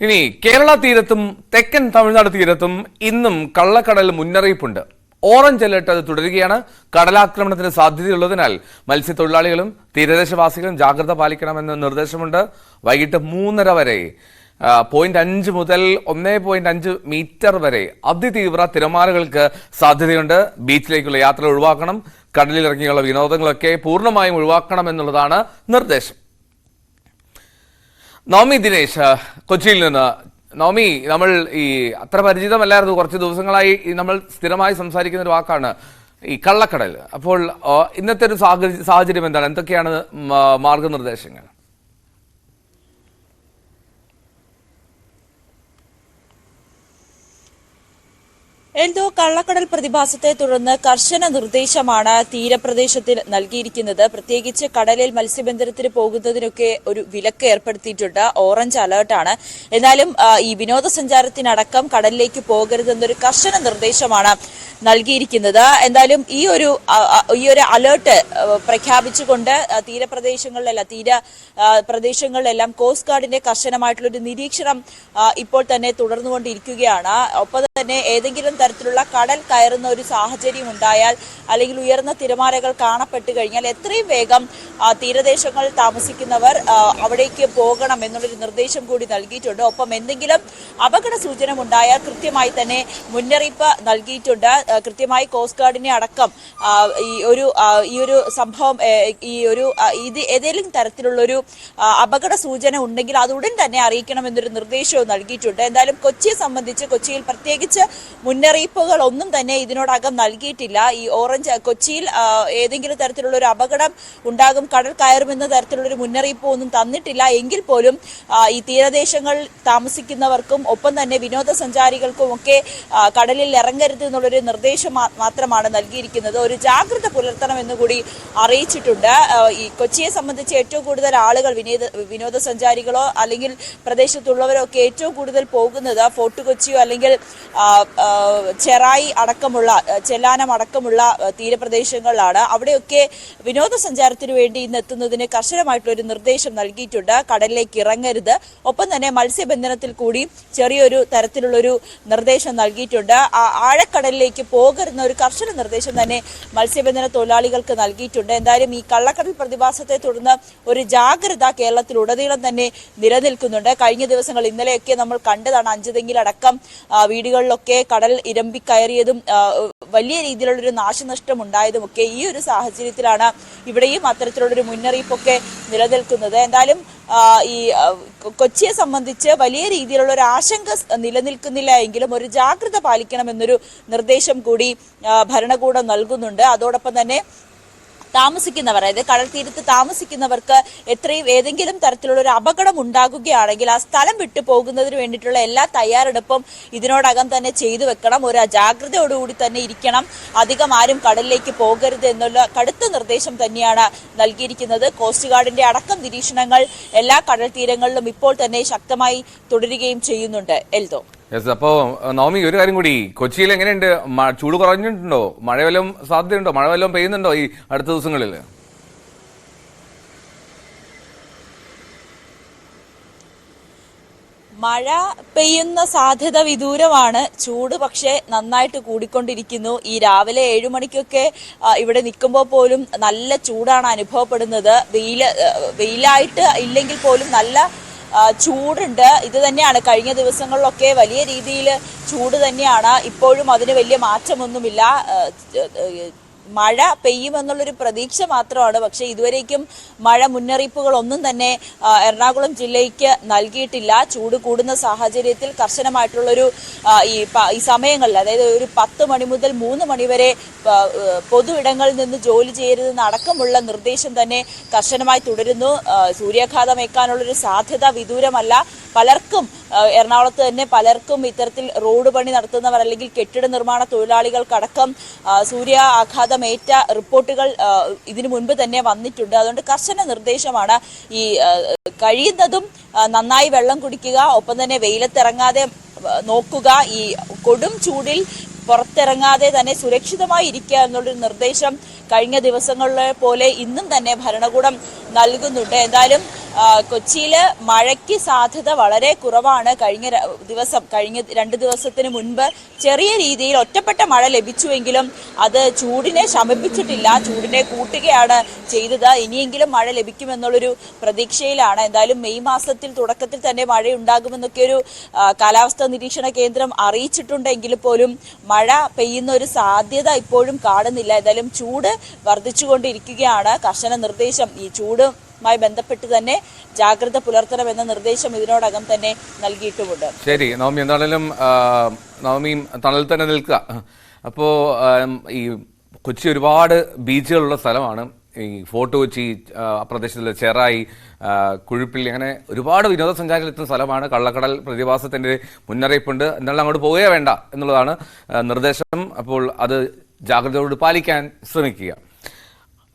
ഇനി കേരള തീരത്തും തെക്കൻ തമിഴ്നാട് തീരത്തും ഇന്നും കള്ളക്കടൽ മുന്നറിയിപ്പുണ്ട്. ഓറഞ്ച് അലർട്ട് അത് തുടരുകയാണ്. കടലാക്രമണത്തിന് സാധ്യതയുള്ളതിനാൽ മത്സ്യത്തൊഴിലാളികളും തീരദേശവാസികളും ജാഗ്രത പാലിക്കണമെന്ന് നിർദ്ദേശമുണ്ട്. വൈകിട്ട് മൂന്നര വരെ പോയിന്റ് അഞ്ച് മുതൽ ഒന്നേ പോയിന്റ് അഞ്ച് മീറ്റർ വരെ അതിതീവ്ര തിരമാലകൾക്ക് സാധ്യതയുണ്ട്. ബീച്ചിലേക്കുള്ള യാത്ര ഒഴിവാക്കണം. കടലിലിറങ്ങിയുള്ള വിനോദങ്ങളൊക്കെ പൂർണമായും ഒഴിവാക്കണം എന്നുള്ളതാണ് നിർദ്ദേശം. നവമി ദിനേശ് കൊച്ചിയിൽ നിന്ന്. നോമി നമ്മൾ ഈ അത്ര പരിചിതമല്ലായിരുന്നു. കുറച്ച് ദിവസങ്ങളായി നമ്മൾ സ്ഥിരമായി സംസാരിക്കുന്ന ഒരു വാക്കാണ് ഈ കള്ളക്കടൽ. അപ്പോൾ ഇന്നത്തെ ഒരു സാഹചര്യ- എന്താണ്? എന്തൊക്കെയാണ് മാർഗനിർദ്ദേശങ്ങൾ? എന്തോ കള്ളക്കടൽ പ്രതിഭാസത്തെ തുടർന്ന് കർശന നിർദ്ദേശമാണ് തീരപ്രദേശത്തിൽ നൽകിയിരിക്കുന്നത്. പ്രത്യേകിച്ച് കടലിൽ മത്സ്യബന്ധനത്തിന് പോകുന്നതിനൊക്കെ ഒരു വിലക്ക് ഏർപ്പെടുത്തിയിട്ടുണ്ട്. ഓറഞ്ച് അലേർട്ടാണ് എന്നാലും ഈ വിനോദസഞ്ചാരത്തിനടക്കം കടലിലേക്ക് പോകരുതെന്നൊരു കർശന നിർദ്ദേശമാണ് നൽകിയിരിക്കുന്നത്. എന്തായാലും ഈ ഒരു ഈ ഒരു അലേർട്ട് പ്രഖ്യാപിച്ചുകൊണ്ട് തീരപ്രദേശങ്ങളിലല്ല തീര പ്രദേശങ്ങളിലെല്ലാം കോസ്റ്റ് ഗാർഡിന്റെ കർശനമായിട്ടുള്ള ഒരു നിരീക്ഷണം ഇപ്പോൾ തന്നെ തുടർന്നുകൊണ്ടിരിക്കുകയാണ്. ഒപ്പം തന്നെ ഏതെങ്കിലും തരത്തിലുള്ള കടൽ കയറുന്ന ഒരു സാഹചര്യം ഉണ്ടായാൽ അല്ലെങ്കിൽ ഉയർന്ന തിരമാലകൾ കാണപ്പെട്ടു കഴിഞ്ഞാൽ എത്രയും വേഗം തീരദേശങ്ങളിൽ താമസിക്കുന്നവർ അവിടേക്ക് പോകണം എന്നുള്ളൊരു നിർദ്ദേശം കൂടി നൽകിയിട്ടുണ്ട്. ഒപ്പം എന്തെങ്കിലും അപകട സൂചന ഉണ്ടായാൽ കൃത്യമായി തന്നെ മുന്നറിയിപ്പ് നൽകിയിട്ടുണ്ട്. കൃത്യമായി കോസ്റ്റ് ഗാർഡിനെ അടക്കം ഈ ഒരു ഈ ഒരു സംഭവം ഈ ഒരു ഇത് ഏതെങ്കിലും തരത്തിലുള്ളൊരു അപകട സൂചന ഉണ്ടെങ്കിൽ അത് ഉടൻ തന്നെ അറിയിക്കണം എന്നൊരു നിർദ്ദേശവും നൽകിയിട്ടുണ്ട്. എന്തായാലും കൊച്ചിയെ സംബന്ധിച്ച് കൊച്ചിയിൽ പ്രത്യേകിച്ച് മുന്നറിയിപ്പുകൾ ഒന്നും തന്നെ ഇതിനോടകം നൽകിയിട്ടില്ല. ഈ ഓറഞ്ച് കൊച്ചിയിൽ ഏതെങ്കിലും തരത്തിലുള്ള ഒരു അപകടം ഉണ്ടാകും കടൽ കയറുമെന്ന തരത്തിലുള്ള ഒരു മുന്നറിയിപ്പ് ഒന്നും തന്നിട്ടില്ല. എങ്കിൽ പോലും ഈ തീരദേശങ്ങൾ താമസിക്കുന്നവർക്കും ഒപ്പം തന്നെ വിനോദസഞ്ചാരികൾക്കും ഒക്കെ കടലിൽ ഇറങ്ങരുത് എന്നുള്ളൊരു നിർദ്ദേശം മാത്രമാണ് നൽകിയിരിക്കുന്നത്. ഒരു ജാഗ്രത പുലർത്തണം എന്നുകൂടി അറിയിച്ചിട്ടുണ്ട്. ഈ കൊച്ചിയെ സംബന്ധിച്ച് ഏറ്റവും കൂടുതൽ ആളുകൾ വിനോദ വിനോദസഞ്ചാരികളോ അല്ലെങ്കിൽ പ്രദേശത്തുള്ളവരോ ഒക്കെ ഏറ്റവും കൂടുതൽ പോകുന്നത് ഫോർട്ട് കൊച്ചിയോ അല്ലെങ്കിൽ ചെറായി അടക്കമുള്ള ചെല്ലാനം അടക്കമുള്ള തീരപ്രദേശങ്ങളിലാണ്. അവിടെയൊക്കെ വിനോദസഞ്ചാരത്തിന് വേണ്ടി ഇന്ന് എത്തുന്നതിന് കർശനമായിട്ടുള്ള ഒരു നിർദ്ദേശം നൽകിയിട്ടുണ്ട്. കടലിലേക്ക് ഇറങ്ങരുത്. ഒപ്പം തന്നെ മത്സ്യബന്ധനത്തിൽ കൂടി ചെറിയൊരു തരത്തിലുള്ളൊരു നിർദ്ദേശം നൽകിയിട്ടുണ്ട്. ആഴക്കടലിലേക്ക് പോകരുന്ന ഒരു കർശന നിർദ്ദേശം തന്നെ മത്സ്യബന്ധന തൊഴിലാളികൾക്ക് നൽകിയിട്ടുണ്ട്. എന്തായാലും ഈ കള്ളക്കടൽ പ്രതിഭാസത്തെ തുടർന്ന് ഒരു ജാഗ്രത കേരളത്തിൽ ഉടനീളം തന്നെ നിലനിൽക്കുന്നുണ്ട്. കഴിഞ്ഞ ദിവസങ്ങൾ ഇന്നലെയൊക്കെ നമ്മൾ കണ്ടതാണ് അഞ്ചുതെങ്കിലടക്കം ആ, വീടുകളിലൊക്കെ കടൽ ഇരമ്പി കയറിയതും വലിയ രീതിയിലുള്ളൊരു നാശനഷ്ടം ഉണ്ടായതും ഒക്കെ ഈ ഒരു സാഹചര്യത്തിലാണ് ഇവിടെയും അത്തരത്തിലുള്ളൊരു മുന്നറിയിപ്പൊക്കെ നിലനിൽക്കുന്നത്. എന്തായാലും ഈ കൊച്ചിയെ സംബന്ധിച്ച് വലിയ രീതിയിലുള്ള ഒരു ആശങ്ക നിലനിൽക്കുന്നില്ല എങ്കിലും ഒരു ജാഗ്രത പാലിക്കണമെന്നൊരു നിർദ്ദേശം കൂടി ഭരണകൂടം നൽകുന്നുണ്ട്. അതോടൊപ്പം തന്നെ താമസിക്കുന്നവർ അതായത് കടൽ തീരത്ത് താമസിക്കുന്നവർക്ക് എത്രയും ഏതെങ്കിലും തരത്തിലുള്ള ഒരു അപകടം ഉണ്ടാകുകയാണെങ്കിൽ ആ സ്ഥലം വിട്ടു പോകുന്നതിന് വേണ്ടിയിട്ടുള്ള എല്ലാ തയ്യാറെടുപ്പും ഇതിനോടകം തന്നെ ചെയ്തു വെക്കണം. ഒരു അജാഗ്രതയോടുകൂടി തന്നെ ഇരിക്കണം. അധികം ആരും കടലിലേക്ക് പോകരുത് എന്നുള്ള കടുത്ത നിർദ്ദേശം തന്നെയാണ് നൽകിയിരിക്കുന്നത്. കോസ്റ്റ് ഗാർഡിന്റെ അടക്കം നിരീക്ഷണങ്ങൾ എല്ലാ കടൽ തീരങ്ങളിലും ഇപ്പോൾ തന്നെ ശക്തമായി തുടരുകയും ചെയ്യുന്നുണ്ട്. എൽദോ. യെസ് അപ്പോ നവമി ഒരു കാര്യം കൂടി. കൊച്ചിയിൽ എങ്ങനെയുണ്ട്? ചൂട് കുറഞ്ഞിട്ടുണ്ടോ? മഴ വല്ലതും സാധ്യതയുണ്ടോ? മഴ വല്ലതും പെയ്യുന്നുണ്ടോ ഈ അടുത്ത ദിവസങ്ങളിൽ? മഴ പെയ്യുന്ന സാധ്യത വിദൂരമാണ്. ചൂട് പക്ഷേ നന്നായിട്ട് കൂടിക്കൊണ്ടിരിക്കുന്നു. ഈ രാവിലെ ഏഴു മണിക്കൊക്കെ ഇവിടെ നിൽക്കുമ്പോൾ പോലും നല്ല ചൂടാണ് അനുഭവപ്പെടുന്നത്. വെയിൽ വെയിലായിട്ട് ഇല്ലെങ്കിൽ പോലും നല്ല ചൂടുണ്ട്. ഇത് തന്നെയാണ് കഴിഞ്ഞ ദിവസങ്ങളിലൊക്കെ വലിയ രീതിയിൽ ചൂട് തന്നെയാണ്. ഇപ്പോഴും അതിന് വലിയ മാറ്റമൊന്നുമില്ല. മഴ പെയ്യുമെന്നുള്ളൊരു പ്രതീക്ഷ മാത്രമാണ്. പക്ഷേ ഇതുവരേക്കും മഴ മുന്നറിയിപ്പുകൾ ഒന്നും തന്നെ എറണാകുളം ജില്ലയ്ക്ക് നൽകിയിട്ടില്ല. ചൂട് കൂടുന്ന സാഹചര്യത്തിൽ കർശനമായിട്ടുള്ളൊരു ഈ ഈ സമയങ്ങളിൽ അതായത് ഒരു പത്ത് മണി മുതൽ മൂന്ന് മണി വരെ പൊതു ഇടങ്ങളിൽ നിന്ന് ജോലി ചെയ്യരുതെന്ന് അടക്കമുള്ള നിർദ്ദേശം തന്നെ കർശനമായി തുടരുന്നു. സൂര്യാഘാതം സൂര്യാഘാതമേക്കാനുള്ളൊരു സാധ്യത വിദൂരമല്ല. പലർക്കും എറണാകുളത്ത് തന്നെ പലർക്കും ഇത്തരത്തിൽ റോഡ് പണി നടത്തുന്നവർ അല്ലെങ്കിൽ കെട്ടിട നിർമ്മാണ തൊഴിലാളികൾക്കടക്കം സൂര്യാഘാത സൂര്യ ആഘാതമേറ്റ റിപ്പോർട്ടുകൾ ഇതിനു മുൻപ് തന്നെ വന്നിട്ടുണ്ട്. അതുകൊണ്ട് കർശന നിർദ്ദേശമാണ് ഈ കഴിയുന്നതും നന്നായി വെള്ളം കുടിക്കുക ഒപ്പം തന്നെ വെയിലത്തിറങ്ങാതെ നോക്കുക ഈ കൊടും ചൂടിൽ പുറത്തിറങ്ങാതെ തന്നെ സുരക്ഷിതമായി ഇരിക്കുക എന്നുള്ളൊരു നിർദ്ദേശം കഴിഞ്ഞ ദിവസങ്ങളിലെ പോലെ ഇന്നും തന്നെ ഭരണകൂടം നൽകുന്നുണ്ട്. എന്തായാലും ആ, കൊച്ചിയിൽ മഴയ്ക്ക് സാധ്യത വളരെ കുറവാണ്. കഴിഞ്ഞ ദിവസം കഴിഞ്ഞ രണ്ട് ദിവസത്തിന് മുൻപ് ചെറിയ രീതിയിൽ ഒറ്റപ്പെട്ട മഴ ലഭിച്ചുവെങ്കിലും അത് ചൂടിനെ ശമിപ്പിച്ചിട്ടില്ല. ചൂടിനെ കൂട്ടുകയാണ് ചെയ്തത്. ഇനിയെങ്കിലും മഴ ലഭിക്കുമെന്നുള്ളൊരു പ്രതീക്ഷയിലാണ്. എന്തായാലും മെയ് മാസത്തിൽ തുടക്കത്തിൽ തന്നെ മഴയുണ്ടാകുമെന്നൊക്കെ ഒരു കാലാവസ്ഥാ നിരീക്ഷണ കേന്ദ്രം അറിയിച്ചിട്ടുണ്ടെങ്കിൽ പോലും മഴ പെയ്യുന്ന ഒരു സാധ്യത ഇപ്പോഴും കാണുന്നില്ല. എന്തായാലും ചൂട് വർദ്ധിച്ചുകൊണ്ടിരിക്കുകയാണ്. കർശന നിർദ്ദേശം. ഈ ചൂടുമായി ബന്ധപ്പെട്ട് തന്നെ ജാഗ്രത പുലർത്തണമെന്ന നിർദ്ദേശം ഇതിനോടകം തന്നെ നൽകിയിട്ടുമുണ്ട്. ശരി നവമി എന്താണേലും നവമിയും തണലിൽ തന്നെ നിൽക്കുക. അപ്പോ ഈ കൊച്ചി ഒരുപാട് ബീച്ചുകളുള്ള സ്ഥലമാണ്. ഈ ഫോർട്ട് കൊച്ചി പ്രദേശത്തിലെ ചെറായി കുഴിപ്പിള്ളി അങ്ങനെ ഒരുപാട് വിനോദസഞ്ചാരികൾ എത്തുന്ന സ്ഥലമാണ്. കള്ളക്കടൽ പ്രതിഭാസത്തിന്റെ മുന്നറിയിപ്പുണ്ട്. എന്നാലും അങ്ങോട്ട് പോവുകയേ വേണ്ട എന്നുള്ളതാണ് നിർദ്ദേശം. അപ്പോൾ അത് ജാഗ്രതയോട് പാലിക്കാൻ ശ്രമിക്കുക.